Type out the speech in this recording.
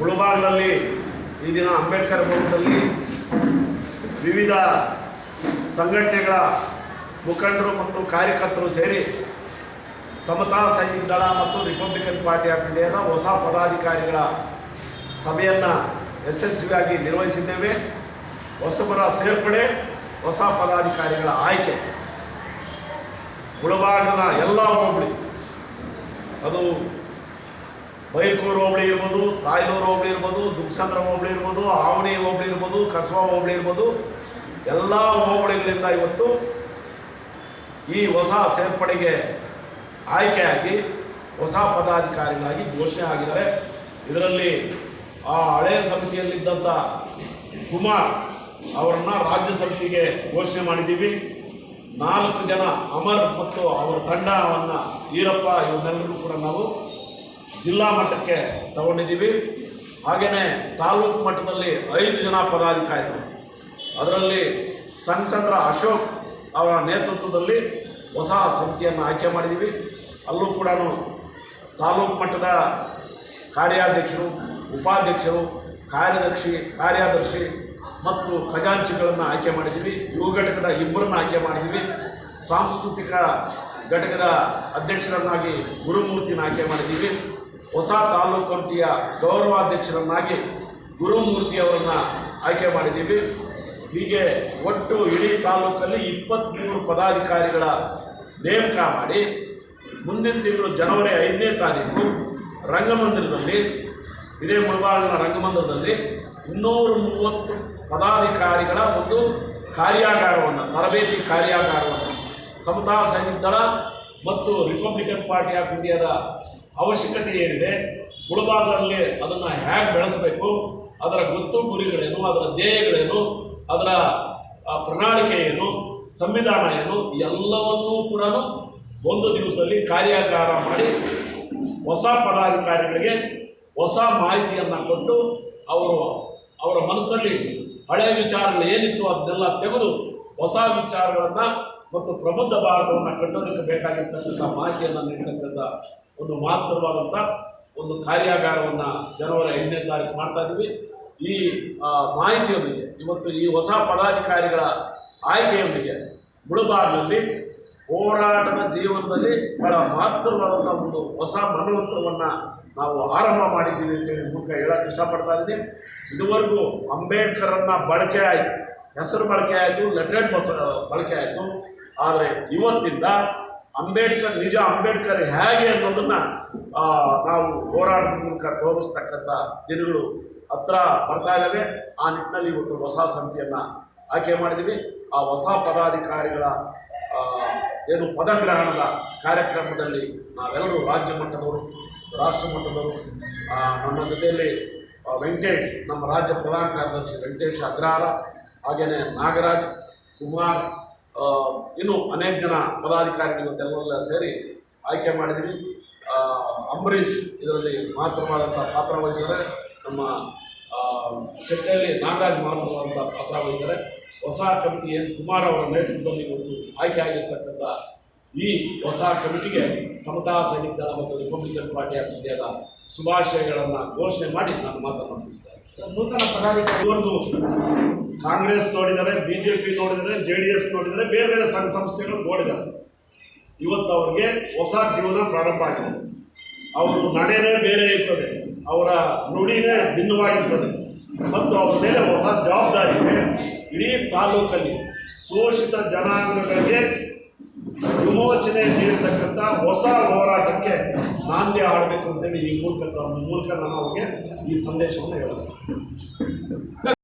ಮುಳುಬಾಗ್ನಲ್ಲಿ ಈ ದಿನ ಅಂಬೇಡ್ಕರ್ ಭವನದಲ್ಲಿ ವಿವಿಧ ಸಂಘಟನೆಗಳ ಮುಖಂಡರು ಮತ್ತು ಕಾರ್ಯಕರ್ತರು ಸೇರಿ ಸಮತಾ ಸೈನಿಕ ದಳ ಮತ್ತು ರಿಪಬ್ಲಿಕನ್ ಪಾರ್ಟಿ ಆಫ್ ಇಂಡಿಯಾದ ಹೊಸ ಪದಾಧಿಕಾರಿಗಳ ಸಭೆಯನ್ನು ಯಶಸ್ವಿಯಾಗಿ ನಿರ್ವಹಿಸಿದ್ದೇವೆ. ಹೊಸಬರ ಸೇರ್ಪಡೆ, ಹೊಸ ಪದಾಧಿಕಾರಿಗಳ ಆಯ್ಕೆ. ಮುಳಬಾಗನ ಎಲ್ಲ ಹೋಬಳಿ. ಅದು ಬೈಲ್ಕೂರು ಹೋಬಳಿ ಇರ್ಬೋದು, ತಾಯ್ಲೂರು ಹೋಬಳಿ ಇರ್ಬೋದು, ದುಗ್ಸಂದ್ರ ಹೋಬಳಿ ಇರ್ಬೋದು, ಆವಣಿ ಹೋಬಳಿ ಇರ್ಬೋದು, ಕಸಬಾ ಹೋಬಳಿ ಇರ್ಬೋದು, ಎಲ್ಲ ಹೋಬಳಿಗಳಿಂದ ಇವತ್ತು ಈ ಹೊಸ ಸೇರ್ಪಡೆಗೆ ಆಯ್ಕೆಯಾಗಿ ಹೊಸ ಪದಾಧಿಕಾರಿಗಳಾಗಿ ಘೋಷಣೆ ಆಗಿದ್ದಾರೆ. ಇದರಲ್ಲಿ ಆ ಹಳೆ ಸಮಿತಿಯಲ್ಲಿದ್ದಂಥ ಕುಮಾರ್ ಅವರನ್ನು ರಾಜ್ಯ ಸಮಿತಿಗೆ ಘೋಷಣೆ ಮಾಡಿದ್ದೀವಿ. ನಾಲ್ಕು ಜನ ಅಮರ್ ಮತ್ತು ಅವರ ತಂಡವನ್ನು ಈರಪ್ಪ, ಇವನ್ನೆಲ್ಲರೂ ಕೂಡ ನಾವು ಜಿಲ್ಲಾ ಮಟ್ಟಕ್ಕೆ ತಗೊಂಡಿದ್ದೀವಿ. ಹಾಗೆಯೇ ತಾಲೂಕು ಮಟ್ಟದಲ್ಲಿ ಐದು ಜನ ಪದಾಧಿಕಾರಿಗಳು. ಅದರಲ್ಲಿ ಸಂಸಂದ್ರ ಅಶೋಕ್ ಅವರ ನೇತೃತ್ವದಲ್ಲಿ ಹೊಸ ಸಮಿತಿಯನ್ನು ಆಯ್ಕೆ ಮಾಡಿದ್ದೀವಿ. ಅಲ್ಲೂ ಕೂಡ ತಾಲೂಕು ಮಟ್ಟದ ಕಾರ್ಯಾಧ್ಯಕ್ಷರು, ಉಪಾಧ್ಯಕ್ಷರು, ಕಾರ್ಯದರ್ಶಿ ಕಾರ್ಯದರ್ಶಿ ಮತ್ತು ಖಜಾಂಚಿಗಳನ್ನು ಆಯ್ಕೆ ಮಾಡಿದ್ದೀವಿ. ಯುವ ಘಟಕದ ಇಬ್ಬರನ್ನು ಆಯ್ಕೆ ಮಾಡಿದ್ದೀವಿ. ಸಾಂಸ್ಕೃತಿಕ ಘಟಕದ ಅಧ್ಯಕ್ಷರನ್ನಾಗಿ ಗುರುಮೂರ್ತಿನ ಆಯ್ಕೆ ಮಾಡಿದ್ದೀವಿ. ಹೊಸ ತಾಲೂಕು ಕಮಿಟಿಯ ಗೌರವಾಧ್ಯಕ್ಷರನ್ನಾಗಿ ಗುರುಮೂರ್ತಿಯವರನ್ನು ಆಯ್ಕೆ ಮಾಡಿದ್ದೀವಿ. ಹೀಗೆ ಒಟ್ಟು ಇಡೀ ತಾಲೂಕಲ್ಲಿ ಇಪ್ಪತ್ತ್ಮೂರು ಪದಾಧಿಕಾರಿಗಳ ನೇಮಕ ಮಾಡಿ ಮುಂದಿನ ತಿಂಗಳು ಜನವರಿ ಐದನೇ ತಾರೀಕು ರಂಗಮಂದಿರದಲ್ಲಿ, ಇದೇ ಮುಳಬಾಗಿಲಿನ ರಂಗಮಂದಿರದಲ್ಲಿ ಇನ್ನೂರು ಮೂವತ್ತು ಪದಾಧಿಕಾರಿಗಳ ಒಂದು ಕಾರ್ಯಾಗಾರವನ್ನು, ತರಬೇತಿ ಕಾರ್ಯಾಗಾರವನ್ನು ಸಮತಾ ಸೈನಿಕ ದಳ ಮತ್ತು ರಿಪಬ್ಲಿಕನ್ ಪಾರ್ಟಿ ಆಫ್ ಇಂಡಿಯಾದ ಅವಶ್ಯಕತೆ ಏನಿದೆ ಮುಳಬಾಗಿಲಲ್ಲಿ ಅದನ್ನು ಹೇಗೆ ಬೆಳೆಸಬೇಕು, ಅದರ ಗೊತ್ತು ಗುರಿಗಳೇನು, ಅದರ ಧ್ಯೇಯಗಳೇನು, ಅದರ ಪ್ರಣಾಳಿಕೆ ಏನು, ಸಂವಿಧಾನ ಏನು, ಎಲ್ಲವನ್ನೂ ಕೂಡ ಒಂದು ದಿವಸದಲ್ಲಿ ಕಾರ್ಯಾಗಾರ ಮಾಡಿ ಹೊಸ ಪದಾಧಿಕಾರಿಗಳಿಗೆ ಹೊಸ ಮಾಹಿತಿಯನ್ನು ಕೊಟ್ಟು ಅವರು ಅವರ ಮನಸ್ಸಲ್ಲಿ ಹಳೆಯ ವಿಚಾರಗಳು ಏನಿತ್ತು ಅದನ್ನೆಲ್ಲ ತೆಗೆದು ಹೊಸ ವಿಚಾರಗಳನ್ನು ಮತ್ತು ಪ್ರಬುದ್ಧ ಭಾರತವನ್ನು ಕಟ್ಟೋದಕ್ಕೆ ಬೇಕಾಗಿರ್ತಕ್ಕಂಥ ಮಾಹಿತಿಯನ್ನು ನೀಡತಕ್ಕಂಥ ಒಂದು ಮಹತ್ತರವಾದಂಥ ಒಂದು ಕಾರ್ಯಾಗಾರವನ್ನು ಜನವರಿ ಐದನೇ ತಾರೀಕು ಮಾಡ್ತಾ ಇದ್ದೀವಿ. ಈ ಮಾಹಿತಿಯೊಂದಿಗೆ, ಇವತ್ತು ಈ ಹೊಸ ಪದಾಧಿಕಾರಿಗಳ ಆಯ್ಕೆಯೊಂದಿಗೆ ಮುಳುಬಾಗಿಲಲ್ಲಿ ಹೋರಾಟದ ಜೀವನದಲ್ಲಿ ಬಹಳ ಮಹತ್ತರವಾದಂಥ ಒಂದು ಹೊಸ ಮನೋವಂತರವನ್ನು ನಾವು ಆರಂಭ ಮಾಡಿದ್ದೀವಿ ಅಂತೇಳಿ ಮೂಲಕ ಹೇಳಕ್ಕೆ ಇಷ್ಟಪಡ್ತಾ ಇದ್ದೀನಿ. ಇದುವರೆಗೂ ಅಂಬೇಡ್ಕರನ್ನು ಬಳಕೆ ಆಯಿತು, ಹೆಸರು ಬಳಕೆ ಆಯಿತು ಲೆಟೆಡ್ ಬಸ್ ಬಳಕೆ ಆಯಿತು. ಆದರೆ ಇವತ್ತಿಂದ ಅಂಬೇಡ್ಕರ್, ನಿಜ ಅಂಬೇಡ್ಕರ್ ಹೇಗೆ ಅನ್ನೋದನ್ನು ನಾವು ಹೋರಾಟದ ಮೂಲಕ ತೋರಿಸ್ತಕ್ಕಂಥ ದಿನಗಳು ಹತ್ರ ಬರ್ತಾ ಇದ್ದಾವೆ ಆ ನಿಟ್ಟಿನಲ್ಲಿ ಇವತ್ತು ಹೊಸ ಸಮಿತಿಯನ್ನು ಆಯ್ಕೆ ಮಾಡಿದ್ದೀವಿ ಆ ಹೊಸ ಪದಾಧಿಕಾರಿಗಳ ಏನು ಪದಗ್ರಹಣದ ಕಾರ್ಯಕ್ರಮದಲ್ಲಿ ನಾವೆಲ್ಲರೂ ರಾಜ್ಯ ಮಟ್ಟದವರು, ರಾಷ್ಟ್ರ ಮಟ್ಟದವರು ನಮ್ಮ ಜೊತೆಯಲ್ಲಿ ವೆಂಕಟೇಶ್, ನಮ್ಮ ರಾಜ್ಯ ಪ್ರಧಾನ ಕಾರ್ಯದರ್ಶಿ ವೆಂಕಟೇಶ್ ಅಗ್ರಹಾರ ಹಾಗೆಯೇ ನಾಗರಾಜ್ ಕುಮಾರ್ ಇನ್ನೂ ಅನೇಕ ಜನ ಪದಾಧಿಕಾರಿಗಳು ಸೇರಿ ಆಯ್ಕೆ ಮಾಡಿದ್ದೀವಿ ಅಂಬರೀಷ್ ಇದರಲ್ಲಿ ಮಹತ್ತರವಾದಂಥ ಪಾತ್ರ ವಹಿಸಿದರೆ ನಮ್ಮ ಶೆಟ್ಟಿಯಲ್ಲಿ ನಾಗರಾಜ್ ಮಹತ್ವವಾದಂಥ ಪಾತ್ರ ವಹಿಸಿದರೆ ಹೊಸ ಕಮಿಟಿ ಏನು ಕುಮಾರ್ ಅವರ ನೇತೃತ್ವದಲ್ಲಿ ಒಂದು ಆಯ್ಕೆ ಆಗಿರ್ತಕ್ಕಂಥ ಈ ಹೊಸ ಕಮಿಟಿಗೆ ಸಮತಾ ಸೈನಿಕ ಮತ್ತು ರಿಪಬ್ಲಿಕನ್ ಪಾರ್ಟಿ ಆಫ್ ಶುಭಾಶಯಗಳನ್ನು ಘೋಷಣೆ ಮಾಡಿ ನಾನು ಮಾತನ್ನು ಮುಗಿಸ್ತಾ. ನೂತನ ಪದಾಧಿಕಾರಿ. ಇದುವರೆಗೂ ಕಾಂಗ್ರೆಸ್ ನೋಡಿದರೆ ಬಿ ಜೆ ಪಿ ನೋಡಿದರೆ ಜೆ ಡಿ ಎಸ್ ನೋಡಿದರೆ ಬೇರೆ ಬೇರೆ ಸಂಘ ಸಂಸ್ಥೆಗಳು ನೋಡಿದ್ದಾರೆ. ಇವತ್ತು ಅವ್ರಿಗೆ ಹೊಸ ಜೀವನ ಪ್ರಾರಂಭ ಆಗಿದೆ. ಅವರು ನಡೆನೇ ಬೇರೆ ಇರ್ತದೆ. ಅವರ ನುಡಿನೇ ಭಿನ್ನವಾಗಿರ್ತದೆ. ಮತ್ತು ಅವ್ರ ಮೇಲೆ ಹೊಸ ಜವಾಬ್ದಾರಿ ಇದೆ. ಇಡೀ ತಾಲೂಕಲ್ಲಿ ಶೋಷಿತ ಜನಾಂಗಗಳಿಗೆ ವಿಮೋಚನೆ ನೀಡತಕ್ಕಂಥ ಹೊಸ ಹೋರಾಟಕ್ಕೆ ನಾಂದಿ ಆಡಬೇಕು ಅಂತೇಳಿ ಈ ಮೂಲಕ ಮೂಲಕ ನಾನು ಅವ್ರಿಗೆ ಈ ಸಂದೇಶವನ್ನು ಹೇಳೋದು.